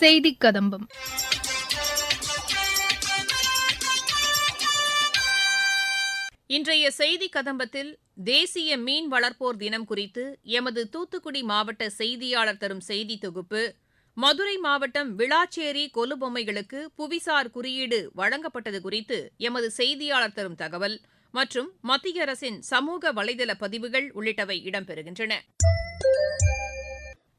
செய்தி கதம்பம். இன்றைய செய்தி கதம்பத்தில் தேசிய மீன் வளர்ப்போர் தினம் குறித்து எமது தூத்துக்குடி மாவட்ட செய்தியாளர் தரும் செய்தி தொகுப்பு மதுரை மாவட்டம் விளாச்சேரி கொலுபொம்மைகளுக்கு புவிசார் குறியீடு வழங்கப்பட்டது குறித்து எமது செய்தியாளர் தரும் தகவல் மற்றும் மத்திய அரசின் சமூக வலைதள பதிவுகள் உள்ளிட்டவை இடம்பெறுகின்றன.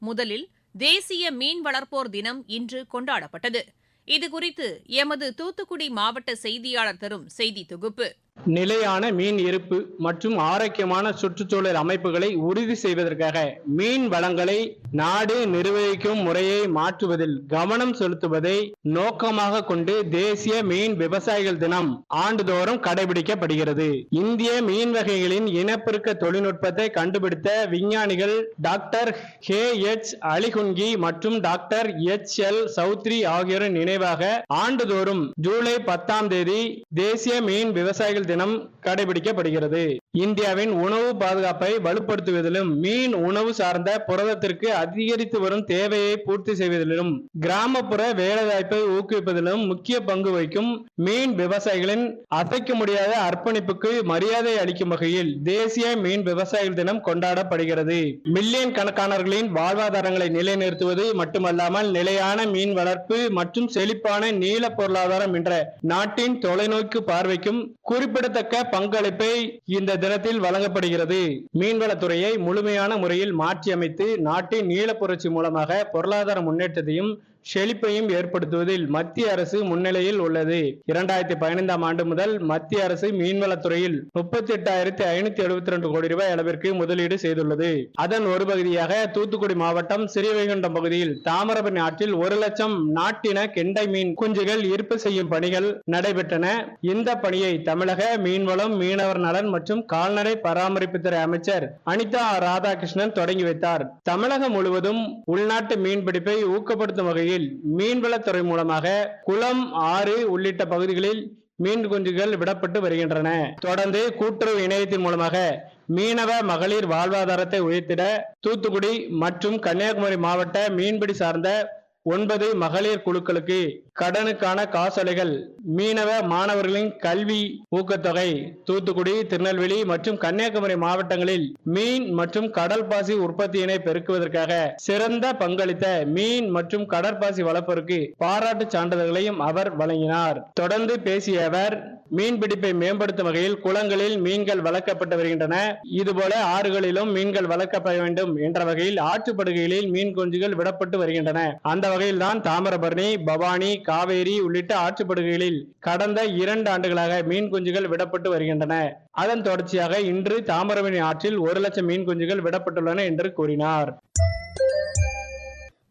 முதலில் தேசிய மீன் வளர்ப்போர் தினம் இன்று கொண்டாடப்பட்டது. இதுகுறித்து எமது தூத்துக்குடி மாவட்ட செய்தியாளர் தரும் செய்தி தொகுப்பு. நிலையான மீன் இருப்பு மற்றும் ஆரோக்கியமான சுற்றுச்சூழல் அமைப்புகளை உறுதி செய்வதற்காக மீன் வளங்களை நாடு நிர்வகிக்கும் முறையை மாற்றுவதில் கவனம் செலுத்துவதை நோக்கமாக கொண்டு தேசிய மீன் விவசாயிகள் தினம் ஆண்டுதோறும் கடைபிடிக்கப்படுகிறது. இந்திய மீன் வகைகளின் இனப்பெருக்க தொழில்நுட்பத்தை கண்டுபிடித்த விஞ்ஞானிகள் டாக்டர் ஹே எச் அலிகுன்கி மற்றும் டாக்டர் எச் எல் சௌத்ரி ஆகியோரின் நினைவாக ஆண்டுதோறும் ஜூலை பத்தாம் தேதி தேசிய மீன் விவசாயிகள் தினம் கடைபிடிக்கப்படுகிறது. இந்தியாவின் உணவு பாதுகாப்பை வலுப்படுத்துவதிலும் மீன் உணவு சார்ந்த புரதத்திற்கு அதிகரித்து வரும் தேவையை பூர்த்தி செய்வதிலும் கிராமப்புற வேலைவாய்ப்பை ஊக்குவிப்பதிலும் முக்கிய பங்கு வகிக்கும் மீன் விவசாயிகளின் அசைக்க முடியாத அர்ப்பணிப்புக்கு மரியாதை அளிக்கும் வகையில் தேசிய மீன் விவசாயிகள் தினம் கொண்டாடப்படுகிறது. மில்லியன் கணக்கானவர்களின் வாழ்வாதாரங்களை நிலைநிறுத்துவது மட்டுமல்லாமல் நிலையான மீன் வளர்ப்பு மற்றும் செழிப்பான நீல பொருளாதாரம் என்ற நாட்டின் தொலைநோக்கு பார்வைக்கும் குறிப்பிடத்தக்க பங்களிப்பை இந்த தினத்தில் வழங்கப்படுகிறது. மீன்வளத்துறையை முழுமையான முறையில் மாற்றியமைத்து நாட்டின் நீல புரட்சி மூலமாக பொருளாதார முன்னேற்றத்தையும் செழிப்பையும் ஏற்படுத்துவதில் மத்திய அரசு முன்னிலையில் உள்ளது. இரண்டாயிரத்தி பதினைந்தாம் ஆண்டு முதல் மத்திய அரசு மீன்வளத்துறையில் முப்பத்தி எட்டாயிரத்தி ஐநூத்தி எழுபத்தி ரெண்டு கோடி ரூபாய் அளவிற்கு முதலீடு செய்துள்ளது. அதன் ஒரு பகுதியாக தூத்துக்குடி மாவட்டம் சிறிவைகுண்டம் பகுதியில் தாமிரபரணி ஆற்றில் ஒரு லட்சம் நாட்டின கெண்டை மீன் குஞ்சுகள் ஈர்ப்பு செய்யும் பணிகள் நடைபெற்றன. இந்த பணியை தமிழக மீன்வளம் மீனவர் நலன் மற்றும் கால்நடை பராமரிப்புத்துறை அமைச்சர் அனிதா ராதாகிருஷ்ணன் தொடங்கி வைத்தார். தமிழகம் முழுவதும் உள்நாட்டு மீன்பிடிப்பை ஊக்கப்படுத்தும் வகையில் மீன்வளத்துறை மூலமாக குளம் ஆறு உள்ளிட்ட பகுதிகளில் மீன் குஞ்சுகள் விடப்பட்டு வருகின்றன. தொடர்ந்து கூட்டுறவு இணையத்தின் மூலமாக மீனவ மகளிர் வாழ்வாதாரத்தை உயர்த்திட தூத்துக்குடி மற்றும் கன்னியாகுமரி மாவட்ட மீன்பிடி சார்ந்த ஒன்பது மகளிர் குழுக்களுக்கு கடனுக்கான காசோலைகள். மீனவ மாணவர்களின் கல்வி ஊக்கத்தொகை. தூத்துக்குடி திருநெல்வேலி மற்றும் கன்னியாகுமரி மாவட்டங்களில் மீன் மற்றும் கடல் பாசி உற்பத்தியினை பெருக்குவதற்காக சிறந்த பங்களித்த மீன் மற்றும் கடற்பாசி வளர்ப்போருக்கு பாராட்டு சான்றிதழ்களையும் அவர் வழங்கினார். தொடர்ந்து பேசிய அவர் மீன்பிடிப்பை மேம்படுத்தும் வகையில் குளங்களில் மீன்கள் வளர்க்கப்பட்டு வருகின்றன. இதுபோல ஆறுகளிலும் மீன்கள் வளர்க்கப்பட வேண்டும் என்ற வகையில் ஆற்றுப்படுகைகளில் மீன் குஞ்சுகள் விடப்பட்டு வருகின்றன. அந்த வகையில் தான் தாமிரபரணி பவானி காவேரி உள்ளிட்ட ஆற்றுப்படுகைகளில் கடந்த இரண்டு ஆண்டுகளாக மீன் குஞ்சுகள் விடப்பட்டு வருகின்றன. அதன் தொடர்ச்சியாக இன்று தாமிரபரணி ஆற்றில் ஒரு லட்சம் மீன் குஞ்சுகள் விடப்பட்டுள்ளன என்று கூறினார்.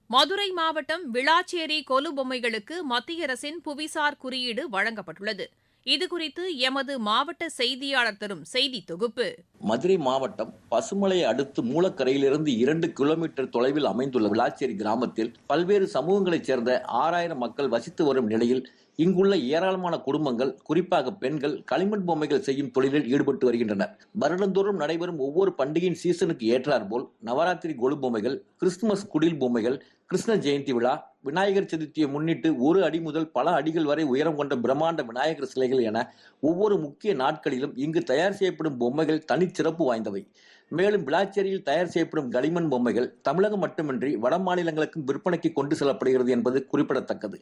மதுரை மாவட்டம் விளாச்சேரி கொலு பொம்மைகளுக்கு மத்திய அரசின் புவிசார் குறியீடு வழங்கப்பட்டுள்ளது. இதுகுறித்து எமது மாவட்ட செய்தியாளர் தரும் செய்தி தொகுப்பு. மதுரை மாவட்டம் பசுமலை அடுத்து மூலக்கரையிலிருந்து இரண்டு கிலோமீட்டர் தொலைவில் அமைந்துள்ள விளாச்சேரி கிராமத்தில் பல்வேறு சமூகங்களைச் சேர்ந்த ஆறாயிரம் மக்கள் வசித்து வரும் நிலையில் இங்குள்ள ஏராளமான குடும்பங்கள் குறிப்பாக பெண்கள் களிமண் பொம்மைகள் செய்யும் தொழிலில் ஈடுபட்டு வருகின்றனர். வருடந்தோறும் நடைபெறும் ஒவ்வொரு பண்டிகையின் சீசனுக்கு ஏற்றாற்போல் நவராத்திரி கொலு பொம்மைகள் கிறிஸ்துமஸ் குடில் பொம்மைகள் கிருஷ்ண ஜெயந்தி விழா விநாயகர் சதுர்த்தியை முன்னிட்டு ஒரு அடி முதல் பல அடிகள் வரை உயரம் கொண்ட பிரம்மாண்ட விநாயகர் சிலைகள் என ஒவ்வொரு முக்கிய நாட்களிலும் இங்கு தயார் செய்யப்படும் பொம்மைகள் தனிச்சிறப்பு வாய்ந்தவை. மேலும் விளாச்சேரியில் தயார் செய்யப்படும் களிமண் பொம்மைகள் தமிழகம் மட்டுமின்றி வட மாநிலங்களுக்கும் விற்பனைக்கு கொண்டு செல்லப்படுகிறது என்பது குறிப்பிடத்தக்கது.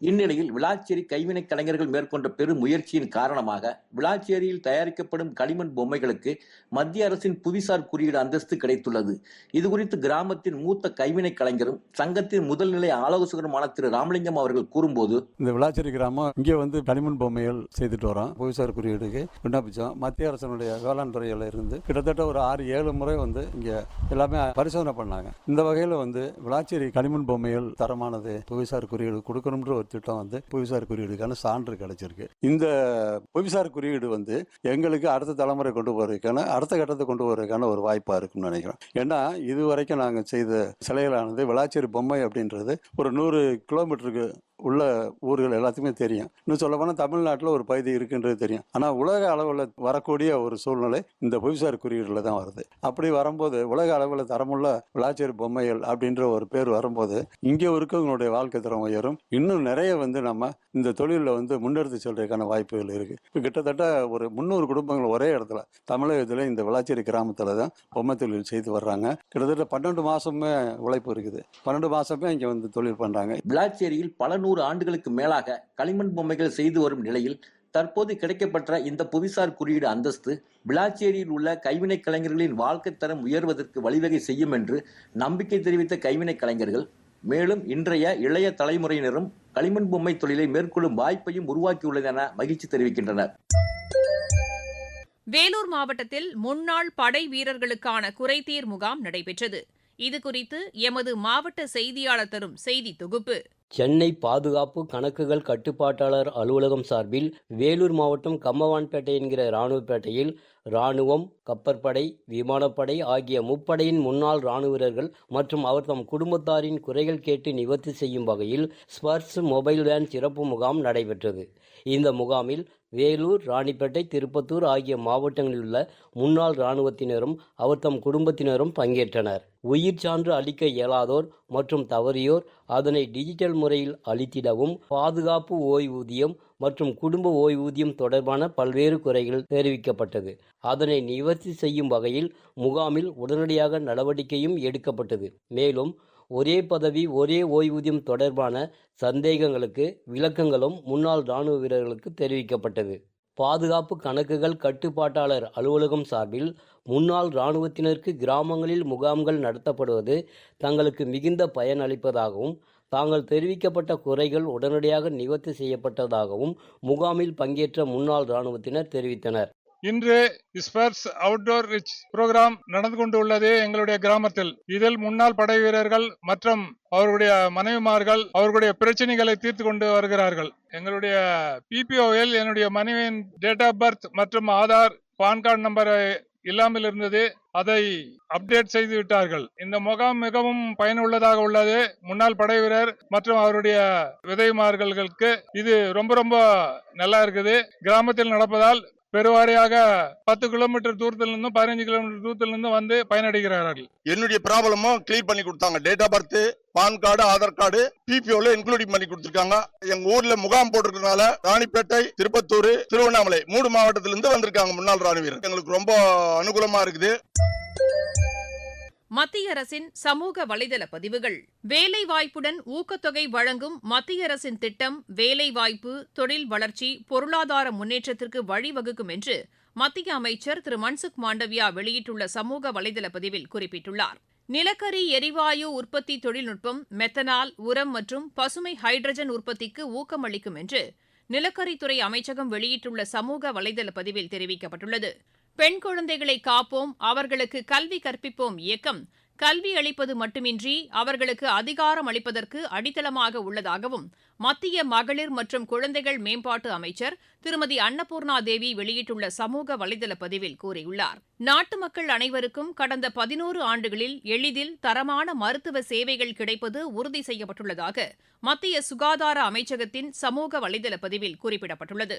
இந்நிலையில் விளாச்சேரி கைவினைக் கலைஞர்கள் மேற்கொண்ட பெரும் முயற்சியின் காரணமாக விளாச்சேரியில் தயாரிக்கப்படும் களிமண் பொம்மைகளுக்கு மத்திய அரசின் புவிசார் குறியீடு அந்தஸ்து கிடைத்துள்ளது. இதுகுறித்து கிராமத்தின் மூத்த கைவினைக் கலைஞரும் சங்கத்தின் முதல்நிலை ஆலோசகருமான திரு ராமலிங்கம் அவர்கள் கூறும்போது இந்த விளாச்சேரி கிராமம் இங்கே வந்து களிமண் பொம்மைகள் செய்துட்டு வரோம் புவிசார் குறியீடுக்கு விண்ணப்பிச்சோம் மத்திய அரசனுடைய வேளாண் துறையில இருந்து கிட்டத்தட்ட ஒரு ஆறு ஏழு முறை வந்து இங்கே எல்லாமே பரிசோதனை பண்ணாங்க. இந்த வகையில் வந்து விளாச்சேரி களிமண் பொம்மைகள் தரமானது புவிசார் குறியீடு கொடுக்கணுன்ற ஒரு திட்டம் வந்து புவிசார் குறியீடுக்கான சான்று கிடைச்சிருக்கு. இந்த புவிசார் குறியீடு வந்து எங்களுக்கு அடுத்த தலைமுறை கொண்டு போகிறதுக்கான அடுத்த கட்டத்தை கொண்டு போகிறதுக்கான ஒரு வாய்ப்பாக இருக்கும்னு நினைக்கிறோம். ஏன்னா இது வரைக்கும் நாங்கள் செய்த சிலைகளானது விளாச்சேரி பொம்மை அப்படின்றது ஒரு நூறு கிலோமீட்டருக்கு உள்ள ஊர்கள் எல்லாத்துக்குமே தெரியும். இன்னும் சொல்ல போனால் தமிழ்நாட்டில் ஒரு பகுதி இருக்குன்றது தெரியும். ஆனால் உலக அளவில் வரக்கூடிய ஒரு சூழ்நிலை இந்த புவிசார் குறியீடில் தான் வருது. அப்படி வரும்போது உலக அளவில் தரமுள்ள விளாச்சேரி பொம்மைகள் அப்படின்ற ஒரு பேர் வரும்போது இங்கே இருக்கவங்களுடைய வாழ்க்கை தரம் உயரும். இன்னும் நிறைய வந்து நம்ம இந்த தொழிலில் வந்து முன்னெடுத்து செல்றதுக்கான வாய்ப்புகள் இருக்கு. இப்போ கிட்டத்தட்ட ஒரு முந்நூறு குடும்பங்கள் ஒரே இடத்துல தமிழகத்தில் இந்த விளாச்சேரி கிராமத்தில் தான் பொம்மை தொழில் செய்து வர்றாங்க. கிட்டத்தட்ட பன்னெண்டு மாசமே உழைப்பு இருக்குது. பன்னெண்டு மாசமே இங்கே வந்து தொழில் பண்ணுறாங்க விளாச்சேரியில் பல நூறு ஆண்டுகளுக்கு மேலாக களிமண் பொம்மைகள் செய்து வரும் நிலையில் தற்போது கிடைக்கப்பட்ட இந்த புவிசார் குறியீடு அந்தஸ்து விளாச்சேரியில் உள்ள கைவினை கலைஞர்களின் வாழ்க்கை தரம் உயர்வதற்கு வழிவகை செய்யும் என்று நம்பிக்கை தெரிவித்த கைவினை கலைஞர்கள். மேலும் இன்றைய இளைய தலைமுறையினரும் களிமண் பொம்மை தொழிலை மேற்கொள்ளும் வாய்ப்பையும் உருவாக்கியுள்ளது என மகிழ்ச்சி தெரிவிக்கின்றனர். வேலூர் மாவட்டத்தில் முன்னாள் படை வீரர்களுக்கான குறைதீர் முகாம் நடைபெற்றது. இதுகுறித்து எமது மாவட்ட செய்தியாளர் தரும் செய்தி தொகுப்பு. சென்னை பாதுகாப்பு கணக்குகள் கட்டுப்பாட்டாளர் அலுவலகம் சார்பில் வேலூர் மாவட்டம் கம்மவான்பேட்டை என்கிற இராணுவப்பேட்டையில் இராணுவம் கப்பற்படை விமானப்படை ஆகிய முப்படையின் முன்னாள் இராணுவ வீரர்கள் மற்றும் அவர் தம் குடும்பத்தாரின் குறைகள் கேட்டு நிவர்த்தி செய்யும் வகையில் ஸ்பர்ஸ் மொபைல் வேன் சிறப்பு முகாம் நடைபெற்றது. இந்த முகாமில் வேலூர் ராணிப்பேட்டை திருப்பத்தூர் ஆகிய மாவட்டங்களில் உள்ள முன்னாள் இராணுவத்தினரும் அவர் தம் குடும்பத்தினரும் பங்கேற்றனர். உயிர் சான்று அளிக்க இயலாதோர் மற்றும் தவறியோர் அதனை டிஜிட்டல் முறையில் அளித்திடவும் பாதுகாப்பு ஓய்வூதியம் மற்றும் குடும்ப ஓய்வூதியம் தொடர்பான பல்வேறு குறைகள் தெரிவிக்கப்பட்டது. அதனை நிவர்த்தி செய்யும் வகையில் முகாமில் உடனடியாக நடவடிக்கையும் எடுக்கப்பட்டது. மேலும் ஒரே பதவி ஒரே ஓய்வூதியம் தொடர்பான சந்தேகங்களுக்கு விளக்கங்களும் முன்னாள் இராணுவ வீரர்களுக்கு தெரிவிக்கப்பட்டது. பாதுகாப்பு கணக்குகள் கட்டுப்பாட்டாளர் அலுவலகம் சார்பில் முன்னாள் இராணுவத்தினருக்கு கிராமங்களில் முகாம்கள் நடத்தப்படுவது தங்களுக்கு மிகுந்த பயன் அளிப்பதாகவும் தாங்கள் தெரிவிக்கப்பட்ட குறைகள் உடனடியாக நிவர்த்தி செய்யப்பட்டதாகவும் முகாமில் பங்கேற்ற முன்னாள் இராணுவத்தினர் தெரிவித்தனர். இன்று ஸ்பர்ஸ் அவுட்டோர் ரிச் புரோகிராம் நடந்து கொண்டுள்ளது எங்களுடைய கிராமத்தில். இதில் முன்னாள் படை வீரர்கள் மற்றும் அவர்களுடைய மனைவிமார்கள் அவர்களுடைய பிரச்சனைகளை தீர்த்து கொண்டு வருகிறார்கள். எங்களுடைய பிபிஓவில் என்னுடைய மனைவியின் டேட் ஆஃப் பர்த் மற்றும் ஆதார் பான் கார்டு நம்பர் இல்லாமல் இருந்தது. அதை அப்டேட் செய்து விட்டார்கள். இந்த முகாம் மிகவும் பயனுள்ளதாக உள்ளது. முன்னாள் படை வீரர் மற்றும் அவருடைய விதைமார்களுக்கு இது ரொம்ப ரொம்ப நல்லா இருக்குது. கிராமத்தில் நடப்பதால் பெருவாரியாக பத்து கிலோமீட்டர் தூரத்துல இருந்து பதினஞ்சு கிலோமீட்டர் தூரத்துல இருந்து வந்து பயனடைகிறார்கள். என்னுடைய ப்ராப்ளமும் கிளியர் பண்ணி கொடுத்தாங்க. Date of birth PAN card Aadhaar card பிபிஓல including பண்ணி கொடுத்துருக்காங்க. எங்க ஊர்ல முகாம் போட்டிருக்கனால ராணிப்பேட்டை திருப்பத்தூர் திருவண்ணாமலை மூணு மாவட்டத்திலிருந்து வந்திருக்காங்க முன்னாள் ராணுவ வீரர். எங்களுக்கு ரொம்ப அனுகூலமா இருக்குது. மத்திய அரசின் சமூக வலைதள பதிவுகள். வேலைவாய்ப்புடன் ஊக்கத்தொகை வழங்கும் மத்திய அரசின் திட்டம் வேலைவாய்ப்பு தொழில் வளர்ச்சி பொருளாதார முன்னேற்றத்திற்கு வழிவகுக்கும் என்று மத்திய அமைச்சர் திரு மன்சுக் மாண்டவியா வெளியிட்டுள்ள சமூக வலைதள பதிவில் குறிப்பிட்டுள்ளார். நிலக்கரி எரிவாயு உற்பத்தி தொழில்நுட்பம் மெத்தனால் உரம் மற்றும் பசுமை ஹைட்ரஜன் உற்பத்திக்கு ஊக்கமளிக்கும் என்று நிலக்கரித்துறை அமைச்சகம் வெளியிட்டுள்ள சமூக வலைதள பதிவில் தெரிவிக்கப்பட்டுள்ளது. பெண் குழந்தைகளை காப்போம் அவர்களுக்கு கல்வி கற்பிப்போம் இயக்கம். கல்வி அளிப்பது மட்டுமின்றி அவர்களுக்கு அதிகாரம் அளிப்பதற்கு அடித்தளமாக உள்ளதாகவும் மத்திய மகளிர் மற்றும் குழந்தைகள் மேம்பாட்டு அமைச்சர் திருமதி அன்னபூர்ணா தேவி வெளியிட்டுள்ள சமூக வலைதள பதிவில் கூறியுள்ளார். நாட்டு மக்கள் அனைவருக்கும் கடந்த பதினோரு ஆண்டுகளில் எளிதில் தரமான மருத்துவ சேவைகள் கிடைப்பது உறுதி செய்யப்பட்டுள்ளதாக மத்திய சுகாதார அமைச்சகத்தின் சமூக வலைதள பதிவில் குறிப்பிடப்பட்டுள்ளது.